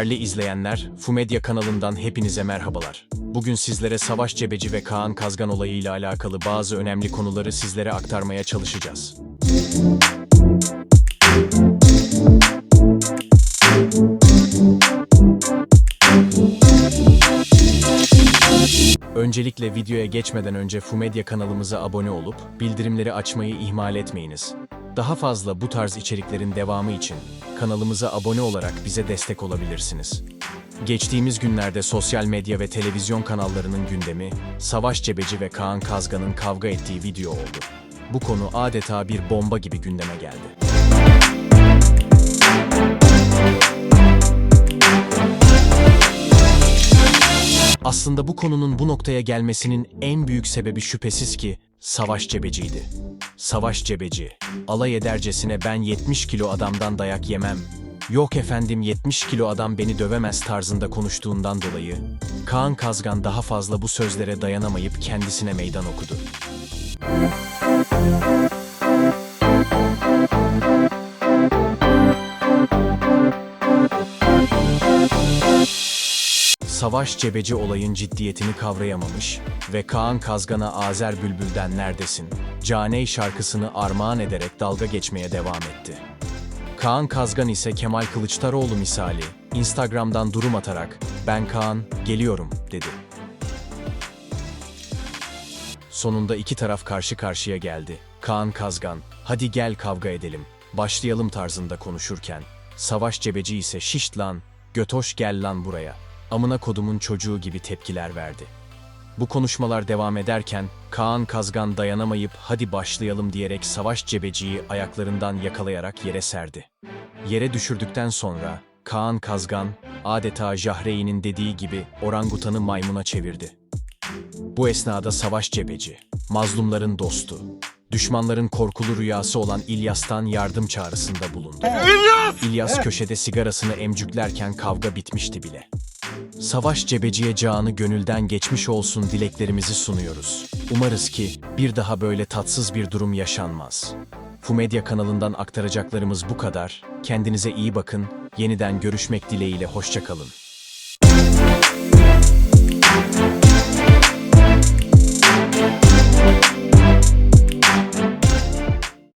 Değerli izleyenler, Fumedya kanalından hepinize merhabalar. Bugün sizlere Savaş Cebeci ve Kaan Kazgan olayıyla alakalı bazı önemli konuları sizlere aktarmaya çalışacağız. Öncelikle videoya geçmeden önce Fumedya kanalımıza abone olup bildirimleri açmayı ihmal etmeyiniz. Daha fazla bu tarz içeriklerin devamı için kanalımıza abone olarak bize destek olabilirsiniz. Geçtiğimiz günlerde sosyal medya ve televizyon kanallarının gündemi, Savaş Cebeci ve Kaan Kazgan'ın kavga ettiği video oldu. Bu konu adeta bir bomba gibi gündeme geldi. Aslında bu konunun bu noktaya gelmesinin en büyük sebebi şüphesiz ki Savaş Cebeci'ydi. Savaş Cebeci, alay edercesine ben 70 kilo adamdan dayak yemem, yok efendim 70 kilo adam beni dövemez tarzında konuştuğundan dolayı, Kaan Kazgan daha fazla bu sözlere dayanamayıp kendisine meydan okudu. Savaş Cebeci olayın ciddiyetini kavrayamamış ve Kaan Kazgan'a Azer Bülbül'den Neredesin? Caney şarkısını armağan ederek dalga geçmeye devam etti. Kaan Kazgan ise Kemal Kılıçdaroğlu misali Instagram'dan durum atarak "Ben Kaan, geliyorum." dedi. Sonunda iki taraf karşı karşıya geldi. Kaan Kazgan, "Hadi gel kavga edelim, başlayalım." tarzında konuşurken, Savaş Cebeci ise "Şişt lan, götoş gel lan buraya." Amına kodumun çocuğu gibi tepkiler verdi. Bu konuşmalar devam ederken Kaan Kazgan dayanamayıp hadi başlayalım diyerek Savaş Cebeci'yi ayaklarından yakalayarak yere serdi. Yere düşürdükten sonra Kaan Kazgan adeta Jahreyn'in dediği gibi orangutanı maymuna çevirdi. Bu esnada Savaş Cebeci, mazlumların dostu, düşmanların korkulu rüyası olan İlyas'tan yardım çağrısında bulundu. İlyas köşede sigarasını emcüklerken kavga bitmişti bile. Savaş Cebeci'ye canı gönülden geçmiş olsun dileklerimizi sunuyoruz. Umarız ki bir daha böyle tatsız bir durum yaşanmaz. Fumedya kanalından aktaracaklarımız bu kadar. Kendinize iyi bakın. Yeniden görüşmek dileğiyle hoşçakalın.